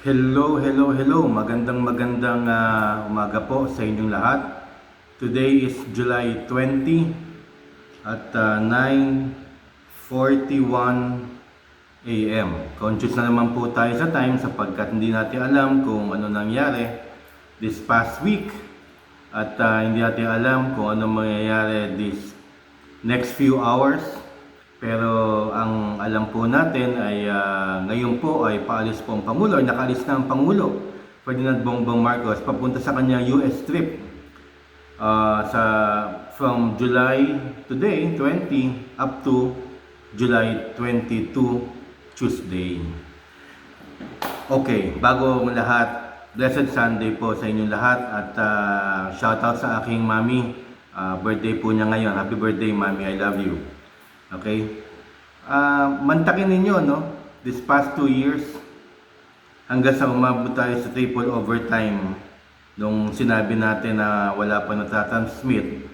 Hello, hello, hello. Magandang magandang ah, umaga po sa inyong lahat. Today is July 20 at ah, 9.41 a.m. Conscious na naman po tayo sa time sapagkat hindi natin alam kung ano nangyari this past week at ah, hindi natin alam kung ano mangyayari this next few hours. Pero ang alam po natin ay ah, ngayon po ay paalis po ang Pangulo, or nakaalis na ang Pangulo, Ferdinand Bongbong Marcos, papunta sa kanyang US trip Ah, sa from July today 20 up to July 22 Tuesday. Okay, bago ang lahat, Blessed Sunday po sa inyong lahat at ah, shoutout sa aking mami. Ah, birthday po niya ngayon. Happy birthday, mami. I love you. Okay? Ah, mantakin ninyo, no? This past two years, hanggang sa umabot tayo sa triple overtime nung sinabi natin na wala pa natatransmit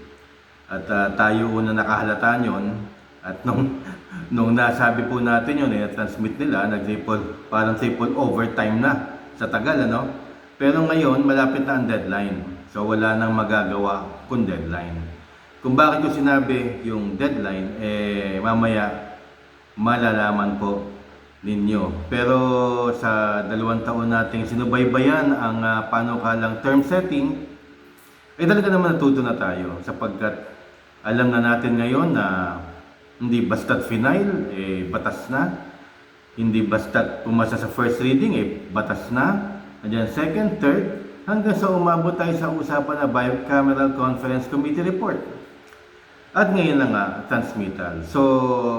at ah, tayo una nakahalata yon at nung nung nasabi po natin yun, eh, transmit nila, nag-triple, parang triple overtime na sa tagal, ano? Pero ngayon, malapit na ang deadline. So, wala nang magagawa kung deadline. Kung bakit ko sinabi yung deadline, eh, mamaya, malalaman po ninyo. Pero sa dalawang taon nating sinubaybayan ang uh, panukalang term setting, eh talaga naman natuto na tayo sapagkat alam na natin ngayon na hindi basta't final, eh batas na. Hindi basta't pumasa sa first reading, eh batas na. Andiyan second, third, hanggang sa umabot tayo sa usapan na bicameral conference committee report. At ngayon na nga, transmittal. So,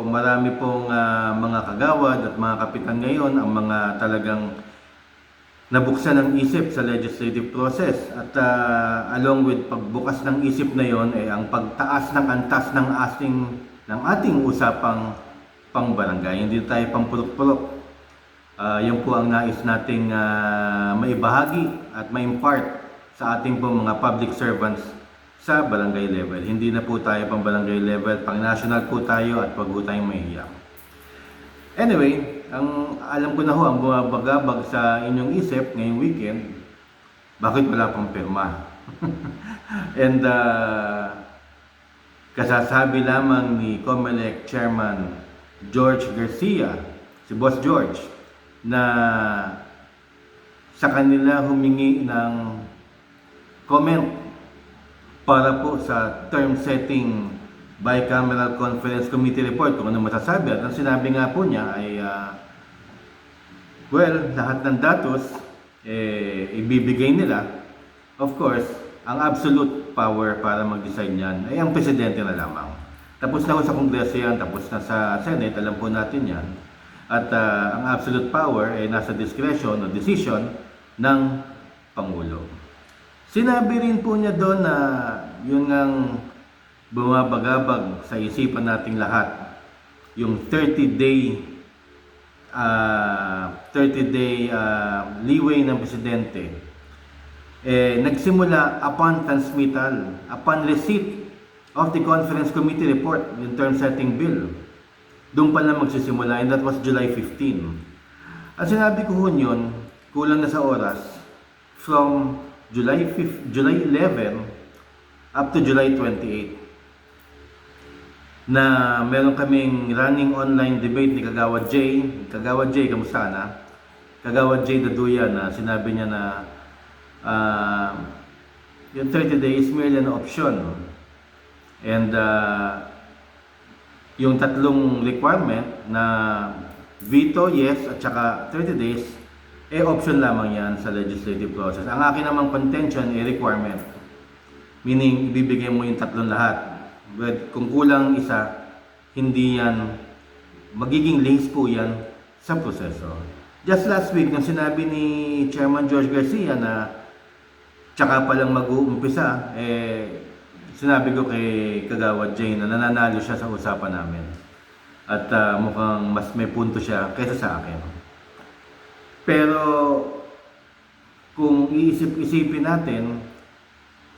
marami pong ah, mga kagawad at mga kapitan ngayon ang mga talagang nabuksan ng isip sa legislative process. At ah, along with pagbukas ng isip na yon eh, ang pagtaas ng antas ng ating, ng ating usapang pangbarangay. Hindi tayo pampulok-pulok. Ah, yun po ang nais nating ah, maibahagi at ma-impart sa ating po mga public servants sa barangay level. Hindi na po tayo pang barangay level, pang national po tayo at wag po tayong mahiya. Anyway, ang alam ko na ho, ang bumabagabag sa inyong isip ngayong weekend, bakit wala pang pirma? And uh, kasasabi lamang ni COMELEC Chairman George Garcia, si Boss George, na sa kanila humingi ng comment para po sa term setting bicameral conference committee report kung ano masasabi. At ang sinabi nga po niya ay ah, well lahat ng datos eh, ibibigay nila. Of course ang absolute power para mag-decide niyan ay ang presidente na lamang. Tapos na ho sa kongreso yan tapos na sa senate alam po natin yan. At ah, ang absolute power ay nasa discretion o decision ng pangulo. Sinabi rin po niya doon na yun ang bumabagabag sa isipan nating lahat. Yung 30-day ah 30-day ah, leeway ng presidente eh, nagsimula upon transmittal, upon receipt of the conference committee report, yung term setting bill. Doon pa lang magsisimula and that was July 15. At sinabi ko ho yun, kulang na sa oras, from July 5, July 11 up to July 28 na meron kaming running online debate ni Kagawad J. Kagawad J, kamusta na? Kagawad J Daduya na sinabi niya na ah, yung 30 days merely an option. And ah, yung tatlong requirement na veto, yes, at saka 30 days, eh option lamang yan sa legislative process. Ang akin namang contention ay requirement. Meaning, ibibigay mo yung tatlong lahat. But kung kulang isa, hindi yan, magiging links po yan sa proseso. Just last week, nung sinabi ni Chairman George Garcia na tsaka pa lang mag-uumpisa, eh, sinabi ko kay Kagawad Jane na nananalo siya sa usapan namin. At ah, mukhang mas may punto siya kaysa sa akin. Pero kung iisip-isipin natin,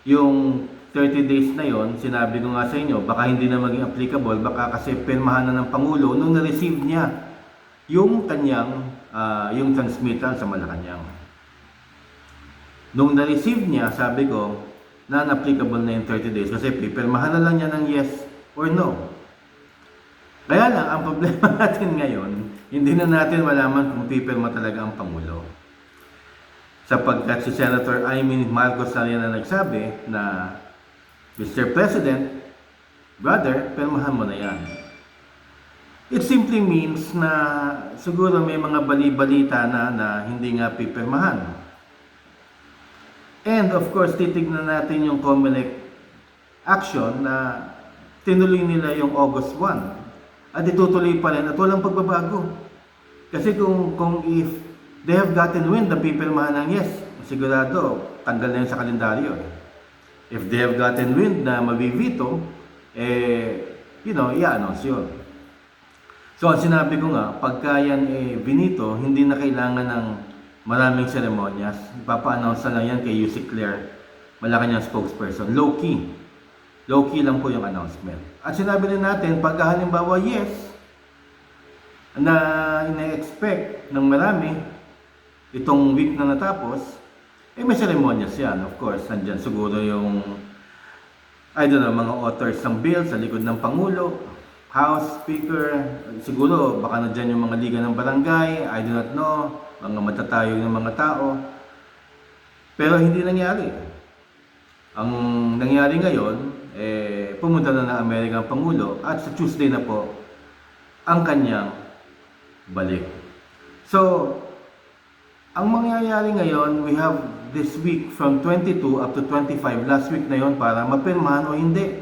yung 30 days na yon, sinabi ko nga sa inyo, baka hindi na maging applicable, baka kasi pirmahan na ng Pangulo nung na-receive niya yung kanyang, ah, yung transmittal sa Malacanang. Nung na-receive niya, sabi ko, non-applicable na yung 30 days kasi pipirmahan na lang niya ng yes or no. Kaya lang, ang problema natin ngayon, hindi na natin malaman kung pipirma talaga ang Pangulo. Sapagkat si Senator Amy Marcos na na nagsabi na, Mr. President, brother, pirmahan mo na yan. It simply means na siguro may mga bali-balita na na hindi nga pipirmahan. And of course, titignan natin yung COMELEC action na tinuloy nila yung August 1. At itutuloy pa rin at walang pagbabago. Kasi kung, kung if they have gotten wind na pipirmahan ng yes, sigurado, tanggal na yun sa kalendaryo. eh. If they have gotten wind na mabivito, eh, you know, i-announce yun. So, ang sinabi ko nga, pagka yan eh, binito, hindi na kailangan ng maraming seremonyas. Ipapa-announce na lang yan kay Yusik Claire, Malacanang spokesperson. Low-key. Low-key lang po yung announcement. At sinabi rin natin, pagka halimbawa yes, na ina-expect ng marami, itong week na natapos, eh may seremonyas yan, of course. Nandyan siguro yung, I don't know, mga authors ng bill sa likod ng Pangulo, House Speaker, siguro baka na dyan yung mga liga ng barangay, I do not know, mga matatayo ng mga tao. Pero hindi nangyari. Ang nangyari ngayon, eh, pumunta na ng Amerikang Pangulo at sa Tuesday na po, ang kanyang balik. So, ang mangyayari ngayon, we have this week from 22 up to 25, last week na yon para mapirmahan o hindi.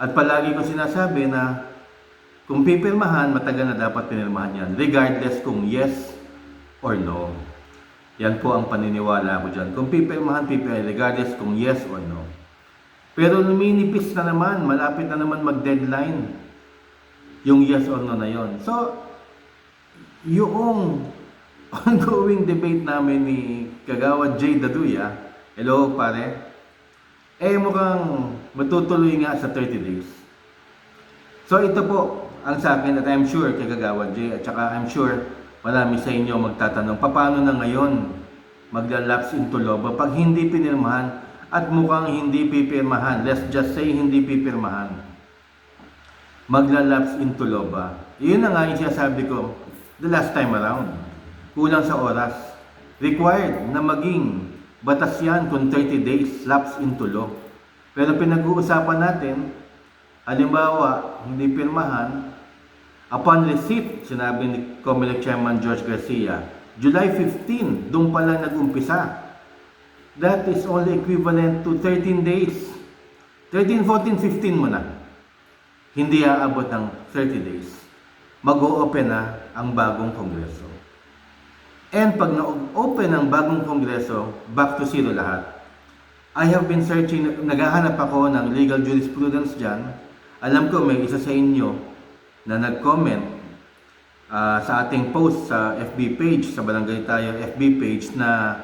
At palagi ko sinasabi na kung pipirmahan, matagal na dapat pinirmahan yan. Regardless kung yes or no. Yan po ang paniniwala ko dyan. Kung pipirmahan, pipirmahan, regardless kung yes or no. Pero luminipis na naman, malapit na naman mag-deadline yung yes or no na yon. So, yung ongoing debate namin ni Kagawad J. Daduya, hello pare, eh mukhang matutuloy nga sa 30 days. So ito po ang sa akin at I'm sure kay Kagawad J. At saka I'm sure marami sa inyo magtatanong, paano na ngayon maglalapse into law ba pag hindi pinirmahan at mukhang hindi pipirmahan, let's just say hindi pipirmahan, maglalapse into law ba? Yun na nga yung sinasabi ko the last time around. Kulang sa oras. Required na maging batas yan kung 30 days lapse into law. Pero pinag-uusapan natin, halimbawa, hindi pirmahan, upon receipt, sinabi ni Comelec Chairman George Garcia, July 15, doon pa lang nag-umpisa. That is only equivalent to 13 days. 13, 14, 15 mo na. Hindi aabot ng 30 days. Mag-o-open na ang bagong kongreso. And pag na-open ang bagong kongreso, back to zero lahat. I have been searching, naghahanap ako ng legal jurisprudence dyan. Alam ko may isa sa inyo na nag-comment ah, sa ating post sa FB page, sa Barangay Tayo FB page na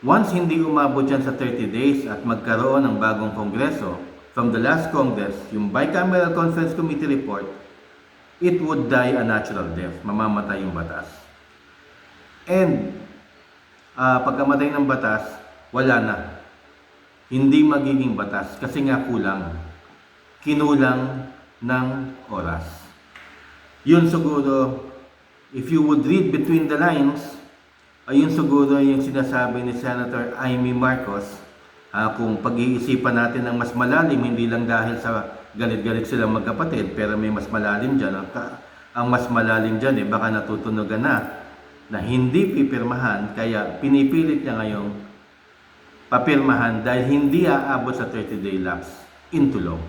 once hindi umabot yan sa 30 days at magkaroon ng bagong kongreso, from the last Congress, yung Bicameral Conference Committee report, it would die a natural death. Mamamatay yung batas. And ah, pagkamatay ng batas, wala na. Hindi magiging batas kasi nga kulang. Kinulang ng oras. Yun siguro, if you would read between the lines, ayun siguro yung sinasabi ni Senator Amy Marcos, ah, kung pag-iisipan natin ng mas malalim, hindi lang dahil sa galit-galit silang magkapatid, pero may mas malalim dyan. Ang, ang mas malalim dyan, eh, baka natutunogan na na hindi pipirmahan, kaya pinipilit niya ngayong papirmahan dahil hindi aabot sa 30-day lapse into law.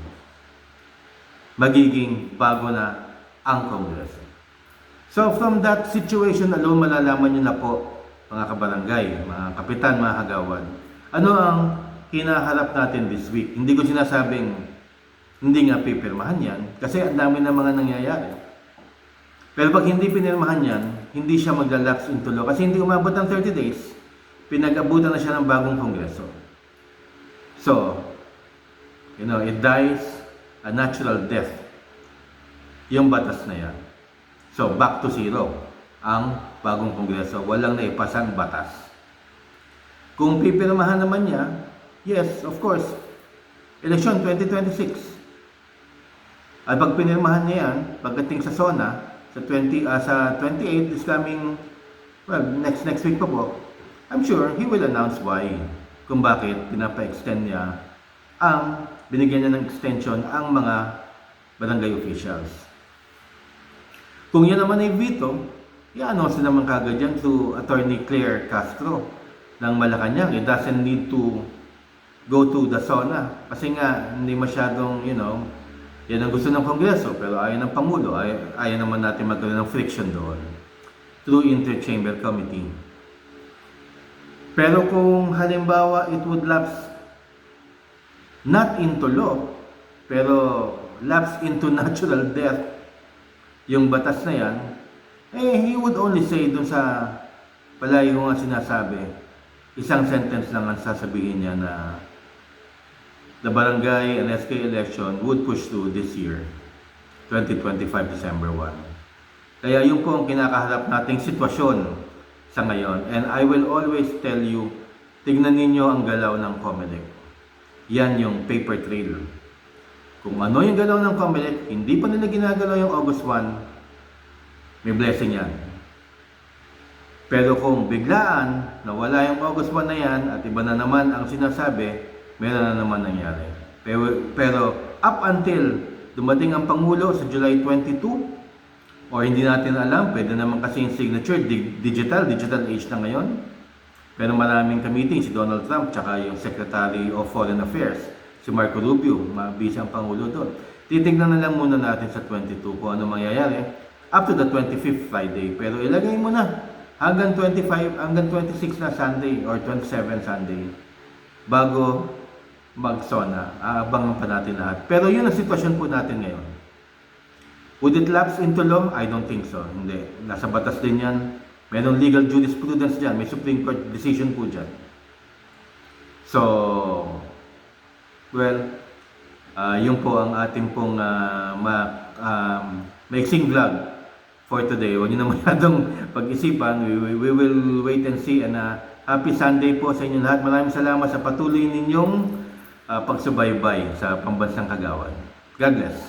Magiging bago na ang Kongreso. So from that situation alone, malalaman niyo na po, mga kabarangay, mga kapitan, mga hagawad, ano ang hinaharap natin this week. Hindi ko sinasabing hindi nga pipirmahan yan, kasi ang dami na mga nangyayari. Pero pag hindi pinirmahan yan, hindi siya maglalapse into law. Kasi hindi umabot ng 30 days, pinag-abutan na siya ng bagong kongreso. So, you know, it dies a natural death. Yung batas na yan. So, back to zero ang bagong kongreso. Walang naipasang batas. Kung pipirmahan naman niya, yes, of course, election 2026. At pag pinirmahan niya yan, pagdating sa SONA, sa 20 ah, sa 28 is coming well, next next week pa po. I'm sure he will announce why kung bakit pinapa-extend niya ang binigyan niya ng extension ang mga barangay officials. Kung yan naman ay veto, i-announce naman kagad yan to Attorney Claire Castro ng Malacanang. It doesn't need to go to the SONA. Kasi nga, hindi masyadong, you know, yan ang gusto ng Kongreso, pero ayaw ng Pangulo, ayaw, ayaw naman natin magkaroon ng friction doon through interchamber committee. Pero kung halimbawa it would lapse not into law, pero lapse into natural death, yung batas na yan, eh, he would only say dun sa palagi ko nga sinasabi, isang sentence lang ang sasabihin niya na the barangay and SK election would push through this year, 2025 December 1. Kaya yun po ang kinakaharap nating sitwasyon sa ngayon. And I will always tell you, tignan ninyo ang galaw ng Comelec. Yan yung paper trail. Kung ano yung galaw ng Comelec, hindi pa nila ginagalaw yung August 1, may blessing yan. Pero kung biglaan, nawala yung August 1 na yan, at iba na naman ang sinasabi, meron na naman nangyari. Pero, pero up until dumating ang Pangulo sa July 22, o hindi natin alam, pwede naman kasi yung signature, di- digital, digital age na ngayon. Pero maraming committee, si Donald Trump, tsaka yung Secretary of Foreign Affairs, si Marco Rubio, mabisi ang Pangulo doon. Titignan na lang muna natin sa 22 kung ano mangyayari up to the 25th Friday. Pero ilagay mo na hanggang 25, hanggang 26 na Sunday or 27 Sunday bago mag-SONA. Aabangan pa natin lahat. Pero yun ang sitwasyon po natin ngayon. Would it lapse into law? I don't think so. Hindi. Nasa batas din yan. Mayroong legal jurisprudence dyan. May Supreme Court decision po dyan. So, well, ah yun po ang ating pong ah, ma, um, mixing vlog for today. Huwag niyo na masyadong pag-isipan. We, we, we will wait and see. And ah, happy Sunday po sa inyo lahat. Maraming salamat sa patuloy ninyong ah, pagsubaybay sa pambansang kagawan. God bless.